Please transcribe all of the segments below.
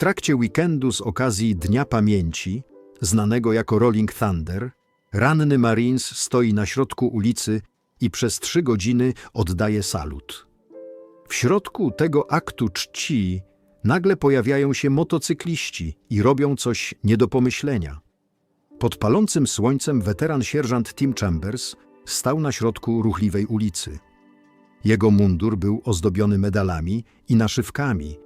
trakcie weekendu z okazji Dnia Pamięci, znanego jako Rolling Thunder, ranny Marines stoi na środku ulicy i przez trzy godziny oddaje salut. W środku tego aktu czci nagle pojawiają się motocykliści i robią coś nie do pomyślenia. Pod palącym słońcem weteran sierżant Tim Chambers stał na środku ruchliwej ulicy. Jego mundur był ozdobiony medalami i naszywkami,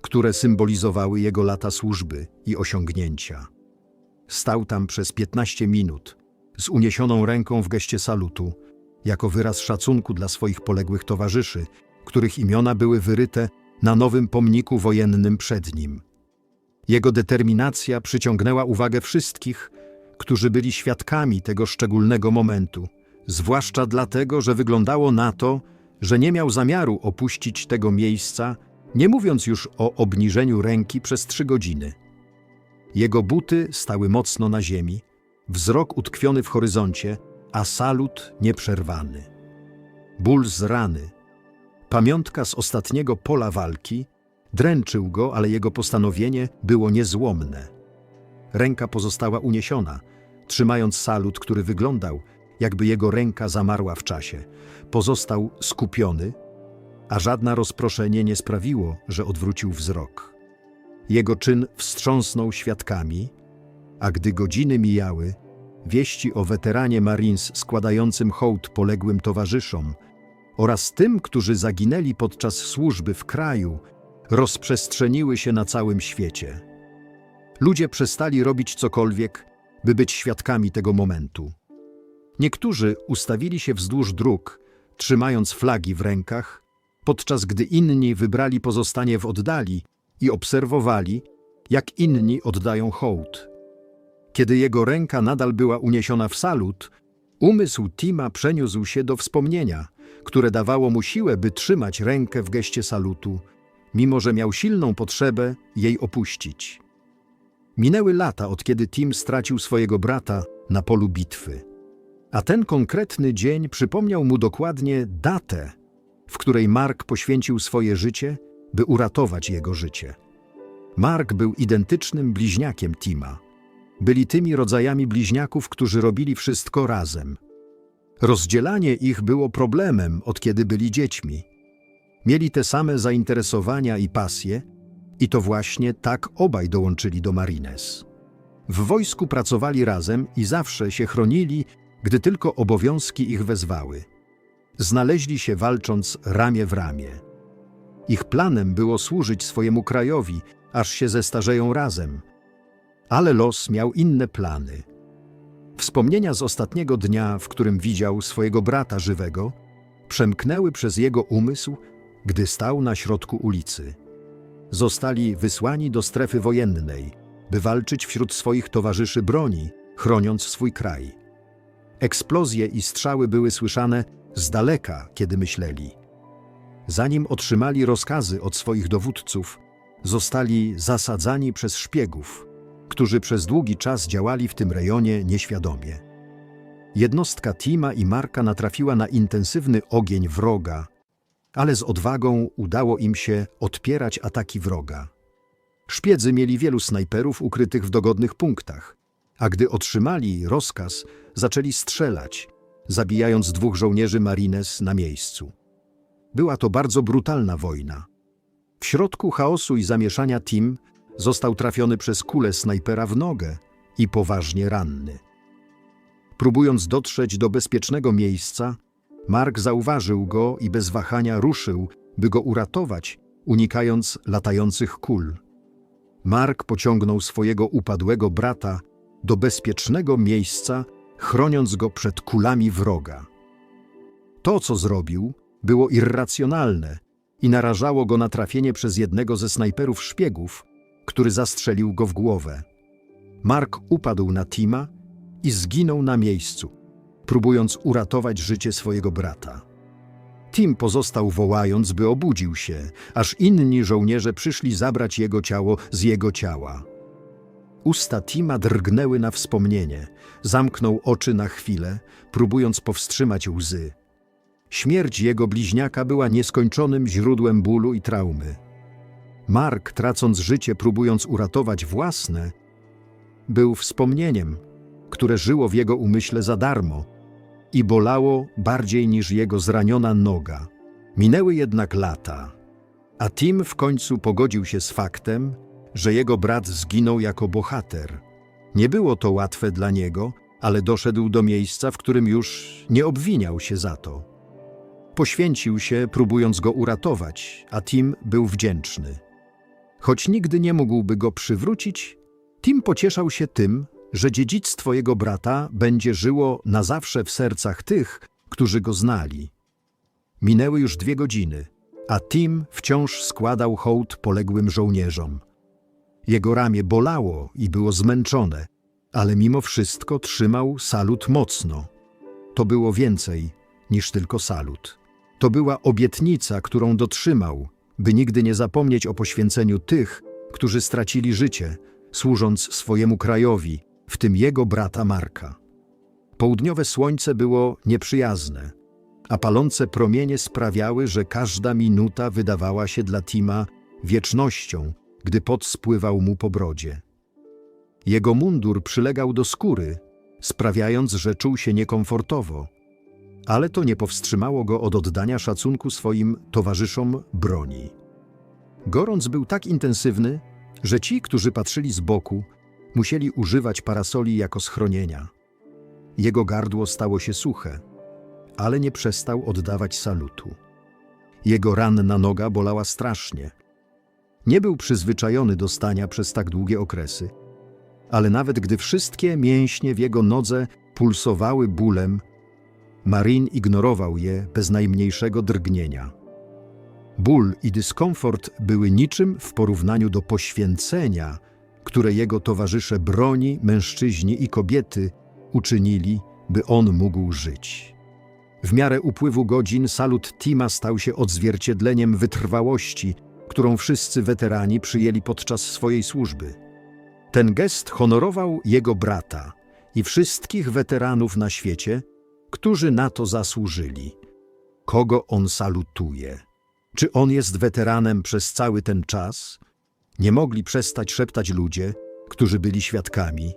które symbolizowały jego lata służby i osiągnięcia. Stał tam przez 15 minut, z uniesioną ręką w geście salutu, jako wyraz szacunku dla swoich poległych towarzyszy, których imiona były wyryte na nowym pomniku wojennym przed nim. Jego determinacja przyciągnęła uwagę wszystkich, którzy byli świadkami tego szczególnego momentu, zwłaszcza dlatego, że wyglądało na to, że nie miał zamiaru opuścić tego miejsca, nie mówiąc już o obniżeniu ręki przez trzy godziny. Jego buty stały mocno na ziemi, wzrok utkwiony w horyzoncie, a salut nieprzerwany. Ból z rany, pamiątka z ostatniego pola walki, dręczył go, ale jego postanowienie było niezłomne. Ręka pozostała uniesiona, trzymając salut, który wyglądał, jakby jego ręka zamarła w czasie. Pozostał skupiony, a żadne rozproszenie nie sprawiło, że odwrócił wzrok. Jego czyn wstrząsnął świadkami, a gdy godziny mijały, wieści o weteranie Marines składającym hołd poległym towarzyszom oraz tym, którzy zaginęli podczas służby w kraju, rozprzestrzeniły się na całym świecie. Ludzie przestali robić cokolwiek, by być świadkami tego momentu. Niektórzy ustawili się wzdłuż dróg, trzymając flagi w rękach, podczas gdy inni wybrali pozostanie w oddali i obserwowali, jak inni oddają hołd. Kiedy jego ręka nadal była uniesiona w salut, umysł Tima przeniósł się do wspomnienia, które dawało mu siłę, by trzymać rękę w geście salutu, mimo że miał silną potrzebę jej opuścić. Minęły lata, od kiedy Tim stracił swojego brata na polu bitwy. A ten konkretny dzień przypomniał mu dokładnie datę, w której Mark poświęcił swoje życie, by uratować jego życie. Mark był identycznym bliźniakiem Tima. Byli tymi rodzajami bliźniaków, którzy robili wszystko razem. Rozdzielanie ich było problemem, od kiedy byli dziećmi. Mieli te same zainteresowania i pasje, i to właśnie tak obaj dołączyli do Marines. W wojsku pracowali razem i zawsze się chronili, gdy tylko obowiązki ich wezwały. Znaleźli się walcząc ramię w ramię. Ich planem było służyć swojemu krajowi, aż się zestarzeją razem. Ale los miał inne plany. Wspomnienia z ostatniego dnia, w którym widział swojego brata żywego, przemknęły przez jego umysł, gdy stał na środku ulicy. Zostali wysłani do strefy wojennej, by walczyć wśród swoich towarzyszy broni, chroniąc swój kraj. Eksplozje i strzały były słyszane z daleka, kiedy myśleli. Zanim otrzymali rozkazy od swoich dowódców, zostali zasadzani przez szpiegów, którzy przez długi czas działali w tym rejonie nieświadomie. Jednostka Tima i Marka natrafiła na intensywny ogień wroga, ale z odwagą udało im się odpierać ataki wroga. Szpiedzy mieli wielu snajperów ukrytych w dogodnych punktach, a gdy otrzymali rozkaz, zaczęli strzelać, zabijając dwóch żołnierzy Marines na miejscu. Była to bardzo brutalna wojna. W środku chaosu i zamieszania Tim został trafiony przez kulę snajpera w nogę i poważnie ranny. Próbując dotrzeć do bezpiecznego miejsca, Mark zauważył go i bez wahania ruszył, by go uratować, unikając latających kul. Mark pociągnął swojego upadłego brata do bezpiecznego miejsca, chroniąc go przed kulami wroga. To, co zrobił, było irracjonalne i narażało go na trafienie przez jednego ze snajperów szpiegów, który zastrzelił go w głowę. Mark upadł na Tima i zginął na miejscu, próbując uratować życie swojego brata. Tim pozostał wołając, by obudził się, aż inni żołnierze przyszli zabrać jego ciało z jego ciała. Usta Tima drgnęły na wspomnienie. Zamknął oczy na chwilę, próbując powstrzymać łzy. Śmierć jego bliźniaka była nieskończonym źródłem bólu i traumy. Mark, tracąc życie, próbując uratować własne, był wspomnieniem, które żyło w jego umyśle za darmo i bolało bardziej niż jego zraniona noga. Minęły jednak lata, a Tim w końcu pogodził się z faktem, że jego brat zginął jako bohater. Nie było to łatwe dla niego, ale doszedł do miejsca, w którym już nie obwiniał się za to. Poświęcił się, próbując go uratować, a Tim był wdzięczny. Choć nigdy nie mógłby go przywrócić, Tim pocieszał się tym, że dziedzictwo jego brata będzie żyło na zawsze w sercach tych, którzy go znali. Minęły już dwie godziny, a Tim wciąż składał hołd poległym żołnierzom. Jego ramię bolało i było zmęczone, ale mimo wszystko trzymał salut mocno. To było więcej niż tylko salut. To była obietnica, którą dotrzymał, by nigdy nie zapomnieć o poświęceniu tych, którzy stracili życie, służąc swojemu krajowi, w tym jego brata Marka. Południowe słońce było nieprzyjazne, a palące promienie sprawiały, że każda minuta wydawała się dla Tima wiecznością, gdy pot spływał mu po brodzie. Jego mundur przylegał do skóry, sprawiając, że czuł się niekomfortowo, ale to nie powstrzymało go od oddania szacunku swoim towarzyszom broni. Gorąc był tak intensywny, że ci, którzy patrzyli z boku, musieli używać parasoli jako schronienia. Jego gardło stało się suche, ale nie przestał oddawać salutu. Jego ranna noga bolała strasznie. Nie był przyzwyczajony do stania przez tak długie okresy, ale nawet gdy wszystkie mięśnie w jego nodze pulsowały bólem, Marin ignorował je bez najmniejszego drgnienia. Ból i dyskomfort były niczym w porównaniu do poświęcenia, które jego towarzysze broni, mężczyźni i kobiety uczynili, by on mógł żyć. W miarę upływu godzin salut Tima stał się odzwierciedleniem wytrwałości, którą wszyscy weterani przyjęli podczas swojej służby. Ten gest honorował jego brata i wszystkich weteranów na świecie, którzy na to zasłużyli. Kogo on salutuje? Czy on jest weteranem przez cały ten czas? Nie mogli przestać szeptać ludzie, którzy byli świadkami,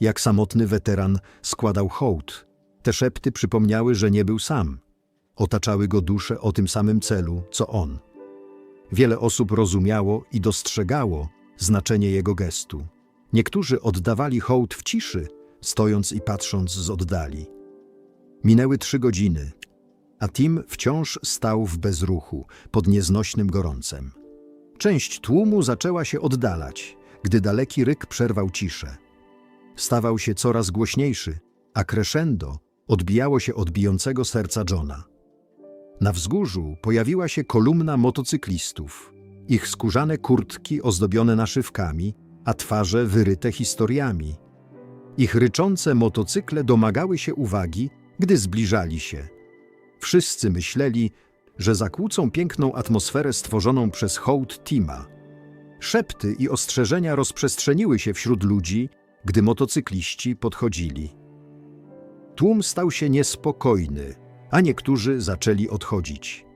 jak samotny weteran składał hołd. Te szepty przypomniały, że nie był sam. Otaczały go dusze o tym samym celu, co on. Wiele osób rozumiało i dostrzegało znaczenie jego gestu. Niektórzy oddawali hołd w ciszy, stojąc i patrząc z oddali. Minęły trzy godziny, a Tim wciąż stał w bezruchu, pod nieznośnym gorącem. Część tłumu zaczęła się oddalać, gdy daleki ryk przerwał ciszę. Stawał się coraz głośniejszy, a crescendo odbijało się od bijącego serca Johna. Na wzgórzu pojawiła się kolumna motocyklistów. Ich skórzane kurtki ozdobione naszywkami, a twarze wyryte historiami. Ich ryczące motocykle domagały się uwagi, gdy zbliżali się. Wszyscy myśleli, że zakłócą piękną atmosferę stworzoną przez hołd Tima. Szepty i ostrzeżenia rozprzestrzeniły się wśród ludzi, gdy motocykliści podchodzili. Tłum stał się niespokojny, a niektórzy zaczęli odchodzić.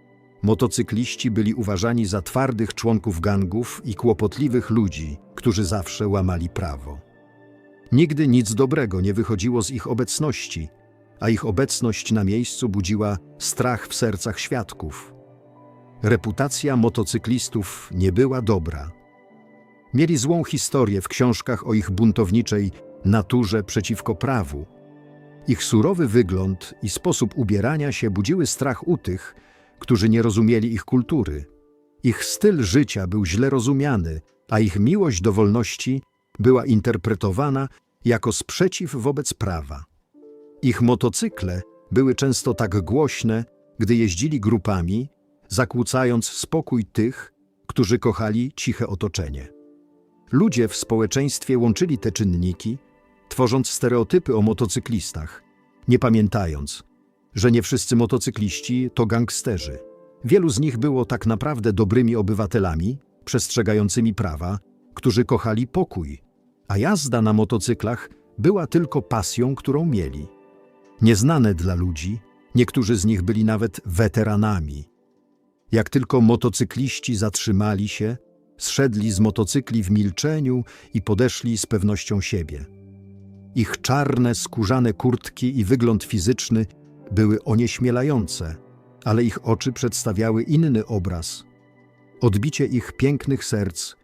Motocykliści byli uważani za twardych członków gangów i kłopotliwych ludzi, którzy zawsze łamali prawo. Nigdy nic dobrego nie wychodziło z ich obecności, a ich obecność na miejscu budziła strach w sercach świadków. Reputacja motocyklistów nie była dobra. Mieli złą historię w książkach o ich buntowniczej naturze przeciwko prawu. Ich surowy wygląd i sposób ubierania się budziły strach u tych, którzy nie rozumieli ich kultury. Ich styl życia był źle rozumiany, a ich miłość do wolności była interpretowana jako sprzeciw wobec prawa. Ich motocykle były często tak głośne, gdy jeździli grupami, zakłócając spokój tych, którzy kochali ciche otoczenie. Ludzie w społeczeństwie łączyli te czynniki, tworząc stereotypy o motocyklistach, nie pamiętając, że nie wszyscy motocykliści to gangsterzy. Wielu z nich było tak naprawdę dobrymi obywatelami, przestrzegającymi prawa, którzy kochali pokój, a jazda na motocyklach była tylko pasją, którą mieli. Nieznane dla ludzi, niektórzy z nich byli nawet weteranami. Jak tylko motocykliści zatrzymali się, Zszedli z motocykli w milczeniu i podeszli z pewnością siebie. Ich czarne, skórzane kurtki i wygląd fizyczny były onieśmielające, ale ich oczy przedstawiały inny obraz. Odbicie ich pięknych serc,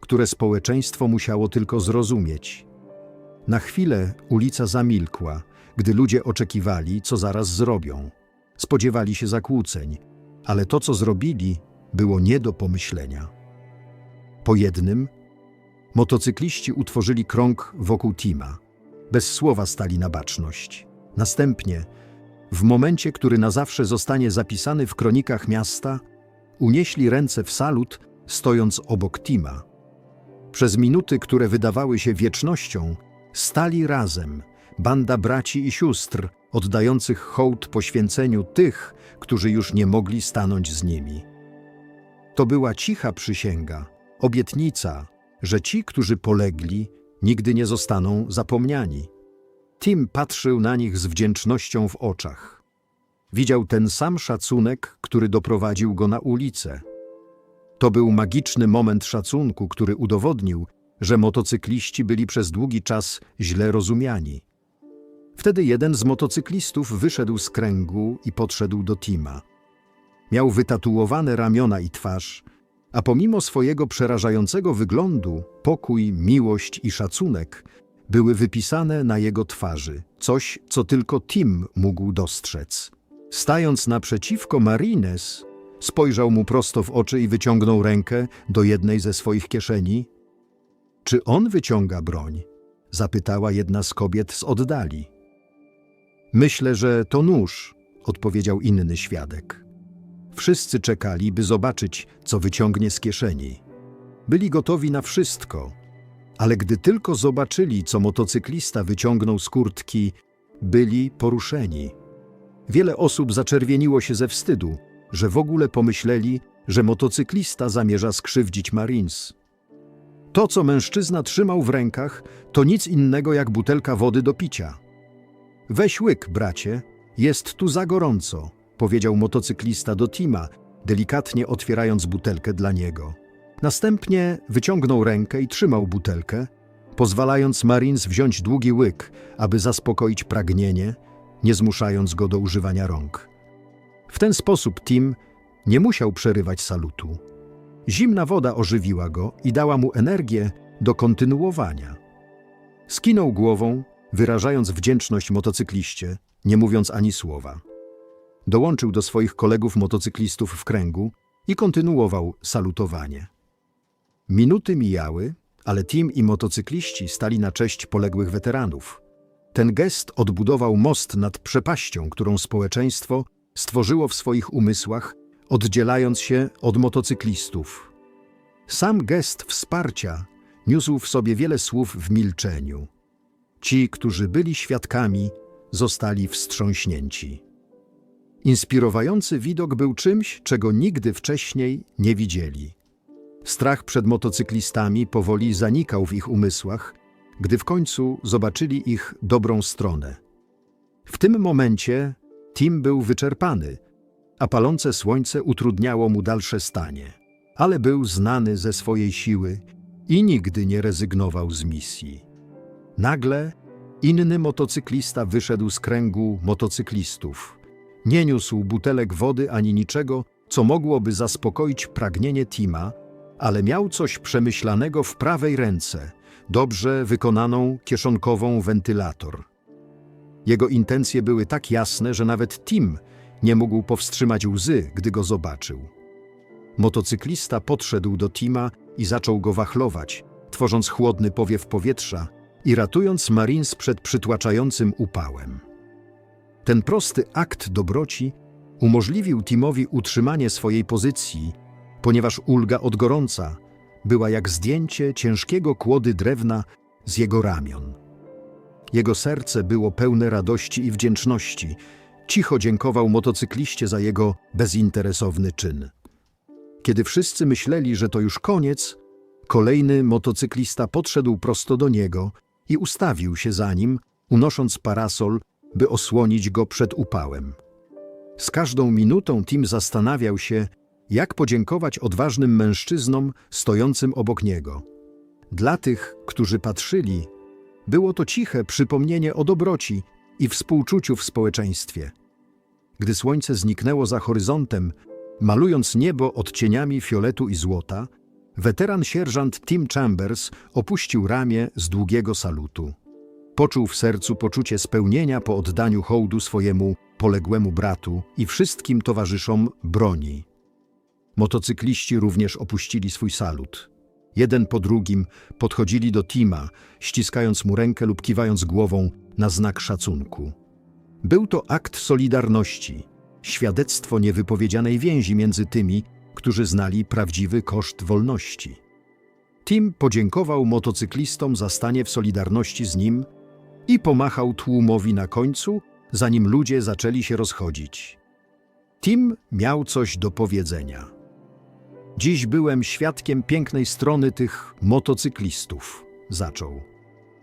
które społeczeństwo musiało tylko zrozumieć. Na chwilę ulica zamilkła, gdy ludzie oczekiwali, co zaraz zrobią. Spodziewali się zakłóceń, ale to, co zrobili, było nie do pomyślenia. Po jednym, motocykliści utworzyli krąg wokół Tima. Bez słowa stali na baczność. Następnie, w momencie, który na zawsze zostanie zapisany w kronikach miasta, unieśli ręce w salut, stojąc obok Tima. Przez minuty, które wydawały się wiecznością, stali razem, banda braci i sióstr, oddających hołd poświęceniu tych, którzy już nie mogli stanąć z nimi. To była cicha przysięga, obietnica, że ci, którzy polegli, nigdy nie zostaną zapomniani. Tim patrzył na nich z wdzięcznością w oczach. Widział ten sam szacunek, który doprowadził go na ulicę. To był magiczny moment szacunku, który udowodnił, że motocykliści byli przez długi czas źle rozumiani. Wtedy jeden z motocyklistów wyszedł z kręgu i podszedł do Tima. Miał wytatuowane ramiona i twarz, a pomimo swojego przerażającego wyglądu, pokój, miłość i szacunek były wypisane na jego twarzy, coś, co tylko Tim mógł dostrzec. Stając naprzeciwko Marines, spojrzał mu prosto w oczy i wyciągnął rękę do jednej ze swoich kieszeni. Czy on wyciąga broń? zapytała jedna z kobiet z oddali. Myślę, że to nóż, odpowiedział inny świadek. Wszyscy czekali, by zobaczyć, co wyciągnie z kieszeni. Byli gotowi na wszystko, ale gdy tylko zobaczyli, co motocyklista wyciągnął z kurtki, byli poruszeni. Wiele osób zaczerwieniło się ze wstydu, że w ogóle pomyśleli, że motocyklista zamierza skrzywdzić Marines. To, co mężczyzna trzymał w rękach, to nic innego jak butelka wody do picia. Weź łyk, bracie, jest tu za gorąco, powiedział motocyklista do Tima, delikatnie otwierając butelkę dla niego. Następnie wyciągnął rękę i trzymał butelkę, pozwalając Marines wziąć długi łyk, aby zaspokoić pragnienie, nie zmuszając go do używania rąk. W ten sposób Tim nie musiał przerywać salutu. Zimna woda ożywiła go i dała mu energię do kontynuowania. Skinął głową, wyrażając wdzięczność motocykliście, nie mówiąc ani słowa. Dołączył do swoich kolegów motocyklistów w kręgu i kontynuował salutowanie. Minuty mijały, ale Tim i motocykliści stali na cześć poległych weteranów. Ten gest odbudował most nad przepaścią, którą społeczeństwo stworzyło w swoich umysłach, oddzielając się od motocyklistów. Sam gest wsparcia niósł w sobie wiele słów w milczeniu. Ci, którzy byli świadkami, zostali wstrząśnięci. Inspirujący widok był czymś, czego nigdy wcześniej nie widzieli. Strach przed motocyklistami powoli zanikał w ich umysłach, gdy w końcu zobaczyli ich dobrą stronę. W tym momencie Tim był wyczerpany, a palące słońce utrudniało mu dalsze stanie, ale był znany ze swojej siły i nigdy nie rezygnował z misji. Nagle inny motocyklista wyszedł z kręgu motocyklistów. Nie niósł butelek wody ani niczego, co mogłoby zaspokoić pragnienie Tima, ale miał coś przemyślanego w prawej ręce, dobrze wykonaną kieszonkową wentylator. Jego intencje były tak jasne, że nawet Tim nie mógł powstrzymać łzy, gdy go zobaczył. Motocyklista podszedł do Tima i zaczął go wachlować, tworząc chłodny powiew powietrza i ratując Marines przed przytłaczającym upałem. Ten prosty akt dobroci umożliwił Timowi utrzymanie swojej pozycji, ponieważ ulga od gorąca była jak zdjęcie ciężkiego kłody drewna z jego ramion. Jego serce było pełne radości i wdzięczności. Cicho dziękował motocykliście za jego bezinteresowny czyn. Kiedy wszyscy myśleli, że to już koniec, kolejny motocyklista podszedł prosto do niego i ustawił się za nim, unosząc parasol, by osłonić go przed upałem. Z każdą minutą Tim zastanawiał się, jak podziękować odważnym mężczyznom stojącym obok niego. Dla tych, którzy patrzyli, było to ciche przypomnienie o dobroci i współczuciu w społeczeństwie. Gdy słońce zniknęło za horyzontem, malując niebo odcieniami fioletu i złota, weteran sierżant Tim Chambers opuścił ramię z długiego salutu. Poczuł w sercu poczucie spełnienia po oddaniu hołdu swojemu poległemu bratu i wszystkim towarzyszom broni. Motocykliści również opuścili swój salut. Jeden po drugim podchodzili do Tima, ściskając mu rękę lub kiwając głową na znak szacunku. Był to akt solidarności, świadectwo niewypowiedzianej więzi między tymi, którzy znali prawdziwy koszt wolności. Tim podziękował motocyklistom za stanie w solidarności z nim i pomachał tłumowi na końcu, zanim ludzie zaczęli się rozchodzić. Tim miał coś do powiedzenia. Dziś byłem świadkiem pięknej strony tych motocyklistów, zaczął.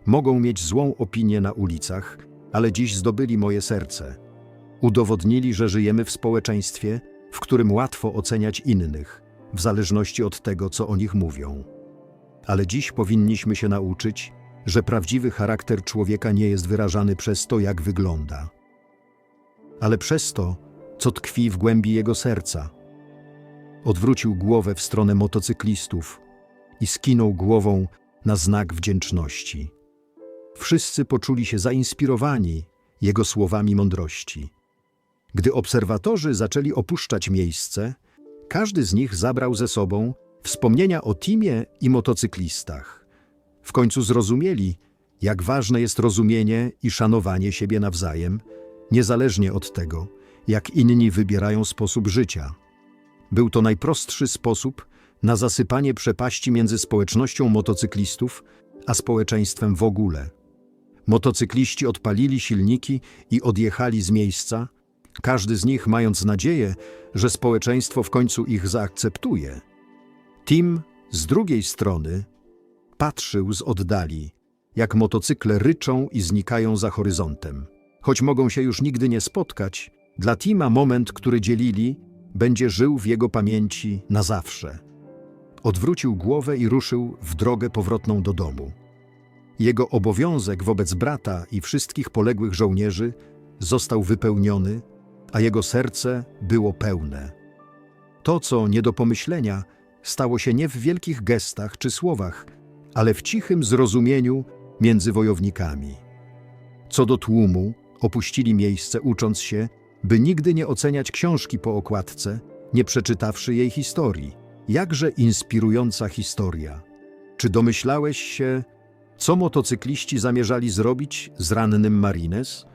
Mogą mieć złą opinię na ulicach, ale dziś zdobyli moje serce. Udowodnili, że żyjemy w społeczeństwie, w którym łatwo oceniać innych, w zależności od tego, co o nich mówią. Ale dziś powinniśmy się nauczyć, że prawdziwy charakter człowieka nie jest wyrażany przez to, jak wygląda, ale przez to, co tkwi w głębi jego serca. Odwrócił głowę w stronę motocyklistów i skinął głową na znak wdzięczności. Wszyscy poczuli się zainspirowani jego słowami mądrości. Gdy obserwatorzy zaczęli opuszczać miejsce, każdy z nich zabrał ze sobą wspomnienia o Timie i motocyklistach. W końcu zrozumieli, jak ważne jest rozumienie i szanowanie siebie nawzajem, niezależnie od tego, jak inni wybierają sposób życia. Był to najprostszy sposób na zasypanie przepaści między społecznością motocyklistów a społeczeństwem w ogóle. Motocykliści odpalili silniki i odjechali z miejsca, każdy z nich mając nadzieję, że społeczeństwo w końcu ich zaakceptuje. Tim z drugiej strony patrzył z oddali, jak motocykle ryczą i znikają za horyzontem. Choć mogą się już nigdy nie spotkać, dla Tima moment, który dzielili, będzie żył w jego pamięci na zawsze. Odwrócił głowę i ruszył w drogę powrotną do domu. Jego obowiązek wobec brata i wszystkich poległych żołnierzy został wypełniony, a jego serce było pełne. To, co nie do pomyślenia, stało się nie w wielkich gestach czy słowach, ale w cichym zrozumieniu między wojownikami. Co do tłumu, opuścili miejsce ucząc się, by nigdy nie oceniać książki po okładce, nie przeczytawszy jej historii. Jakże inspirująca historia. Czy domyślałeś się, co motocykliści zamierzali zrobić z rannym Marines?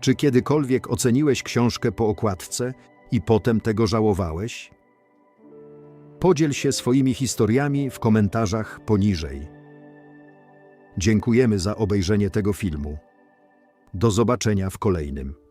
Czy kiedykolwiek oceniłeś książkę po okładce i potem tego żałowałeś? Podziel się swoimi historiami w komentarzach poniżej. Dziękujemy za obejrzenie tego filmu. Do zobaczenia w kolejnym.